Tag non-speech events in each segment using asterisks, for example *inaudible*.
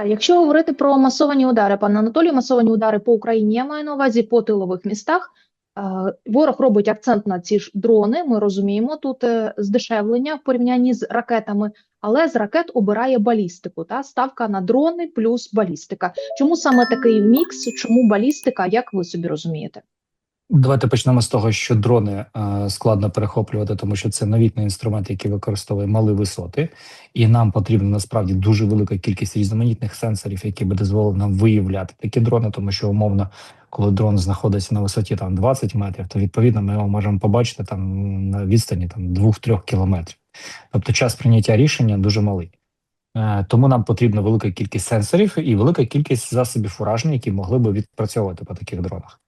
Так, якщо говорити про масовані удари, пане Анатолію, масовані удари по Україні, я маю на увазі по тилових містах. Е, Ворог робить акцент на ці ж дрони. Ми розуміємо тут е, здешевлення в порівнянні з ракетами, але з ракет обирає балістику. Та ставка на дрони плюс балістика. Чому саме такий мікс? Чому балістика? Як ви собі розумієте? Давайте почнемо з того, що дрони е, складно перехоплювати, тому що це новітний інструмент, який використовує малі висоти, і нам потрібна насправді дуже велика кількість різноманітних сенсорів, які би дозволили нам виявляти такі дрони, тому що умовно, коли дрон знаходиться на висоті там 20 метрів, то відповідно ми його можемо побачити там на відстані там 2-3 кілометрів. Тобто час прийняття рішення дуже малий. Е, Тому нам потрібна велика кількість сенсорів і велика кількість засобів ураження, які могли би відпрацьовувати по таких дронах.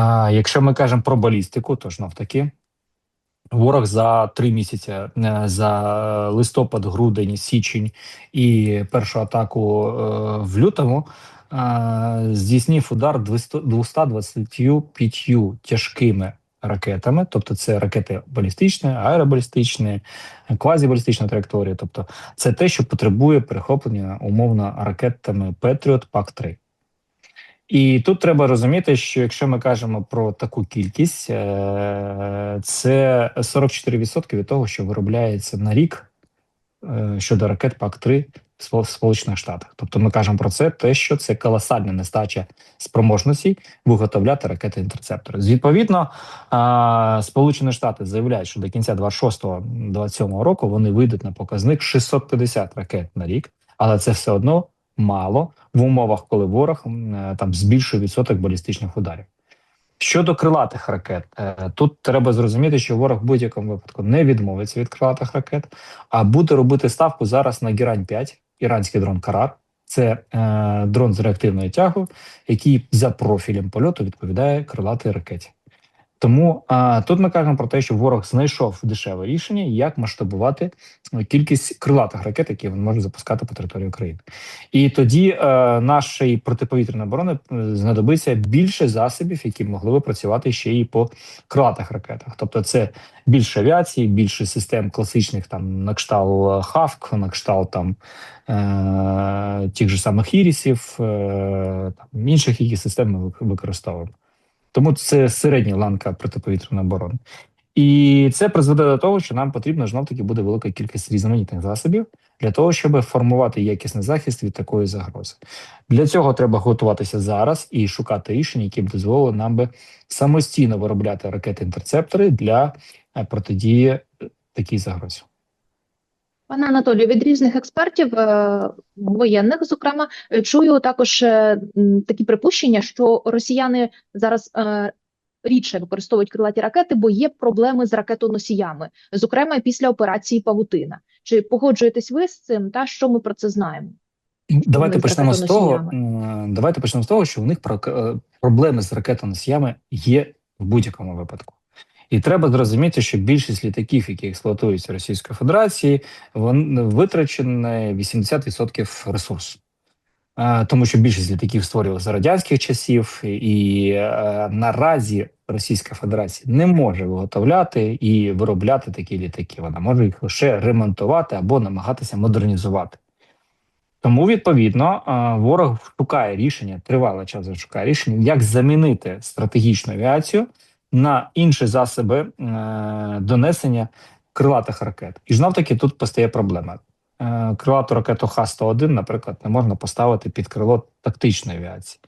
А якщо ми кажемо про балістику, то ж навтаки, ворог за три місяці е, за листопад, грудень, січень і першу атаку е, в лютому е, здійснив удар 200 225 тяжкими ракетами, тобто це ракети балістичні, аеробалістичні, квазібалістична траєкторія. Тобто, це те, що потребує перехоплення умовно ракетами Петріот Пак 3 і тут треба розуміти, що якщо ми кажемо про таку кількість, е, це 44% від того, що виробляється на рік е, щодо ракет ПАК-3 в Сполучених Штатах. Тобто ми кажемо про це, те, що це колосальна нестача спроможностей виготовляти ракети інтерцептори. Відповідно, Сполучені Штати заявляють, що до кінця 26-27 року вони вийдуть на показник 650 ракет на рік, але це все одно мало в умовах, коли ворог е, там збільшує відсоток балістичних ударів. Щодо крилатих ракет, е, тут треба зрозуміти, що ворог в будь-якому випадку не відмовиться від крилатих ракет, а буде робити ставку зараз на Гірань 5 іранський дрон Карар. Це е, дрон з реактивною тягою, який за профілем польоту відповідає крилатій ракеті. Тому а, тут ми кажемо про те, що ворог знайшов дешеве рішення, як масштабувати кількість крилатих ракет, які він може запускати по території України, і тоді е, нашої протиповітряної оборони е, знадобиться більше засобів, які могли би працювати ще і по крилатих ракетах. Тобто, це більше авіації, більше систем класичних там на кшталт хавк, на кшталт там е, тих же самих ірісів, е, там інших які систем ми використовуємо. Тому це середня ланка протиповітряної оборони. І це призведе до того, що нам потрібно знов таки буде велика кількість різноманітних засобів для того, щоб формувати якісний захист від такої загрози. Для цього треба готуватися зараз і шукати рішення, які б дозволили нам би самостійно виробляти ракети-інтерцептори для е, протидії е, такій загрозі. Пане Анатолію, від різних експертів, е, воєнних, зокрема, е, чую також е, такі припущення, що росіяни зараз рідше використовують крилаті ракети, бо є проблеми з ракетоносіями, зокрема після операції Павутина. Чи погоджуєтесь ви з цим? Та що ми про це знаємо? Давайте почнемо з того. Давайте почнемо з того, що у них проблеми з ракетоносіями є в будь-якому випадку. І треба зрозуміти, що більшість літаків, які експлуатуються Російською Федерацією, вони витрачені 80% ресурсу. Тому що більшість літаків створювалися за радянських часів, і е, наразі Російська Федерація не може виготовляти і виробляти такі літаки. Вона може їх лише ремонтувати або намагатися модернізувати. Тому, відповідно, ворог шукає рішення, тривалий час шукає рішення, як замінити стратегічну авіацію на інші засоби е, донесення крилатих ракет. І знов таки тут постає проблема. Е, крилату ракету Х-101, наприклад, не можна поставити під крило тактичної авіації.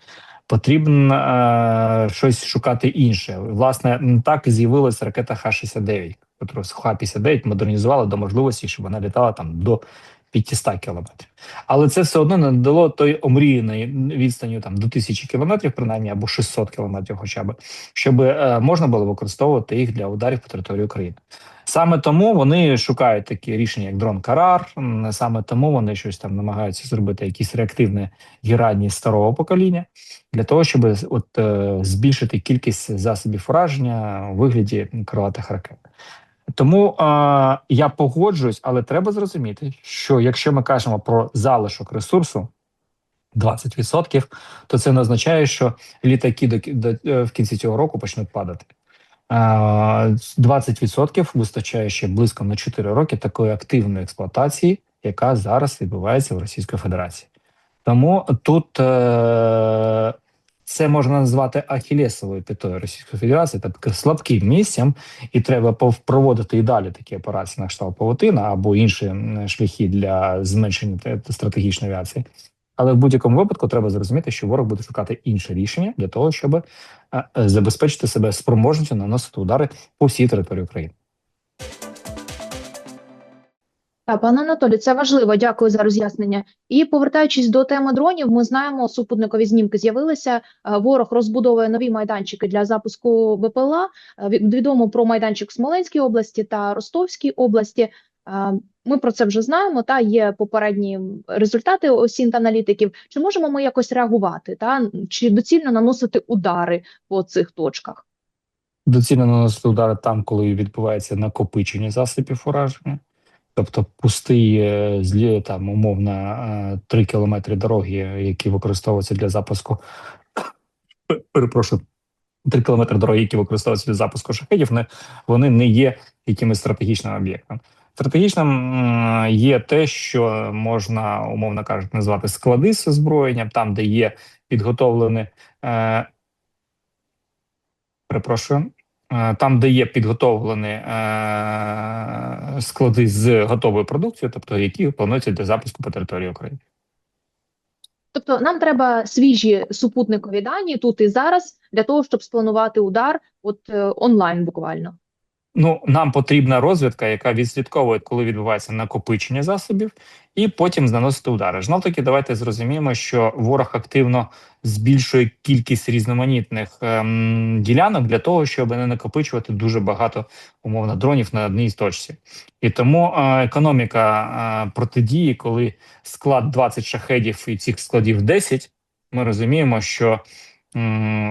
Потрібно е, щось шукати інше. Власне, так і з'явилася ракета Х-69, яку Х-59 модернізували до можливості, щоб вона літала там до 500 кілометрів. Але це все одно не дало той омріяної відстані там до 1000 кілометрів, принаймні або 600 кілометрів, хоча б щоб е, можна було використовувати їх для ударів по території України. Саме тому вони шукають такі рішення, як дрон Карар. Саме тому вони щось там намагаються зробити якісь реактивні гірадні старого покоління для того, щоб от е, збільшити кількість засобів ураження у вигляді крилатих ракет. Тому е, я погоджуюсь, але треба зрозуміти, що якщо ми кажемо про залишок ресурсу 20%, то це не означає, що літаки до, до е, в кінці цього року почнуть падати. 20% е, вистачає ще близько на 4 роки такої активної експлуатації, яка зараз відбувається в Російській Федерації. Тому тут е- це можна назвати ахілесовою п'ятою Російської Федерації, тобто слабким місцем, і треба проводити і далі такі операції на кшталт павутина або інші шляхи для зменшення стратегічної авіації. Але в будь-якому випадку треба зрозуміти, що ворог буде шукати інше рішення для того, щоб е, е, забезпечити себе спроможністю наносити удари по всій території України. Пане Анатолій, це важливо. Дякую за роз'яснення. І повертаючись до теми дронів, ми знаємо, супутникові знімки з'явилися. Е, Ворог розбудовує нові майданчики для запуску БПЛА. Е, Відомо про майданчик в Смоленській області та Ростовській області. Е, Ми про це вже знаємо. Та є попередні результати осінь аналітиків. Чи можемо ми якось реагувати? Та чи доцільно наносити удари по цих точках? Доцільно наносити удари там, коли відбувається накопичення засобів ураження. Тобто пустий е, злі там умовно е, 3 кілометри дороги, які використовуються для запуску. *coughs* Перепрошую, 3 кілометри дороги, які використовуються для запуску шахедів, не вони не є якимось стратегічним об'єктом. Стратегічним є те, що можна, умовно кажучи, назвати склади з озброєнням, там, де є підготовлені. Е, перепрошую. Е, Там, де є підготовлені е, склади з готовою продукцією, тобто які плануються для запуску по території України. Тобто нам треба свіжі супутникові дані тут і зараз для того, щоб спланувати удар, от е, онлайн буквально. Ну, нам потрібна розвідка, яка відслідковує, коли відбувається накопичення засобів, і потім наносити удари. Знов таки, давайте зрозуміємо, що ворог активно збільшує кількість різноманітних ем, ділянок для того, щоб не накопичувати дуже багато умовно дронів на одній точці. І тому е, економіка е, протидії, коли склад 20 шахедів і цих складів 10, ми розуміємо, що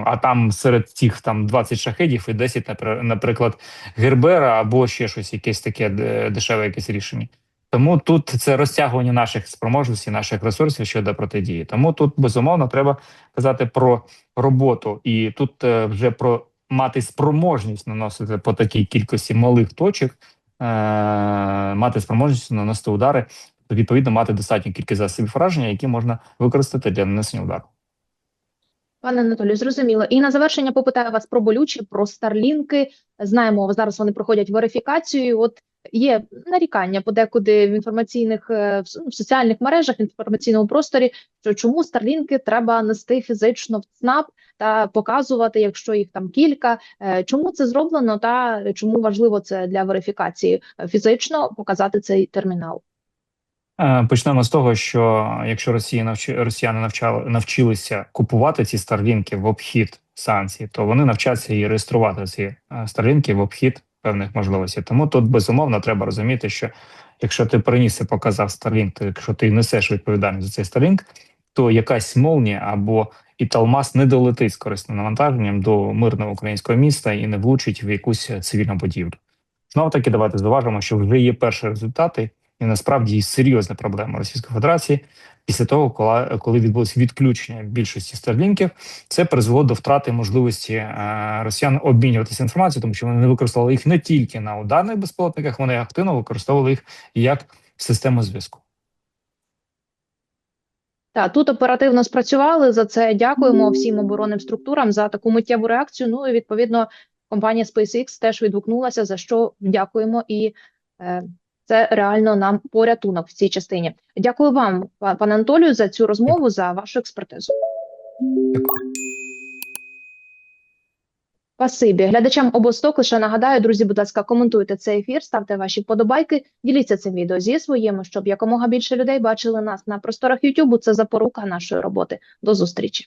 а там серед цих там 20 шахедів і 10, напр- наприклад, Гербера або ще щось, якесь таке дешеве якесь рішення. Тому тут це розтягування наших спроможностей, наших ресурсів щодо протидії. Тому тут безумовно треба казати про роботу, і тут е, вже про мати спроможність наносити по такій кількості малих точок, е, мати спроможність наносити удари, відповідно мати достатню кількість засобів враження, які можна використати для нанесення удару. Пане Анатолію, зрозуміло. І на завершення попитаю вас про болюче, про старлінки. Знаємо, зараз вони проходять верифікацію. От є нарікання подекуди в інформаційних е, в соціальних мережах, в інформаційному просторі, що чому старлінки треба нести фізично в ЦНАП та показувати, якщо їх там кілька. Е, Чому це зроблено, та чому важливо це для верифікації е, фізично показати цей термінал? Е, Почнемо з того, що якщо Росія навчи, росіяни навчали навчилися купувати ці старлінки в обхід санкцій, то вони навчаться і реєструвати ці е, старлінки в обхід певних можливостей. Тому тут безумовно треба розуміти, що якщо ти приніс і показав Starlink, то якщо ти несеш відповідальність за цей Starlink, то якась молнія або і Талмас не долетить з корисним навантаженням до мирного українського міста і не влучить в якусь цивільну будівлю. Знову таки, давайте зважимо, що вже є перші результати, і насправді серйозна проблема Російської Федерації після того, коли, коли відбулося відключення більшості старлінків, це призвело до втрати можливості е, росіян обмінюватися інформацією, тому що вони не використовували їх не тільки на ударних безпілотниках, вони активно використовували їх як систему зв'язку. Так, тут оперативно спрацювали. За це дякуємо всім оборонним структурам за таку миттєву реакцію. Ну і відповідно компанія SpaceX теж відгукнулася, за що дякуємо. І е, це реально нам порятунок в цій частині. Дякую вам, пане Анатолію, за цю розмову, за вашу експертизу. Дякую. Спасибі. Глядачам обосток лише нагадаю, друзі, будь ласка, коментуйте цей ефір, ставте ваші вподобайки, діліться цим відео зі своїми, щоб якомога більше людей бачили нас на просторах YouTube. Це запорука нашої роботи. До зустрічі.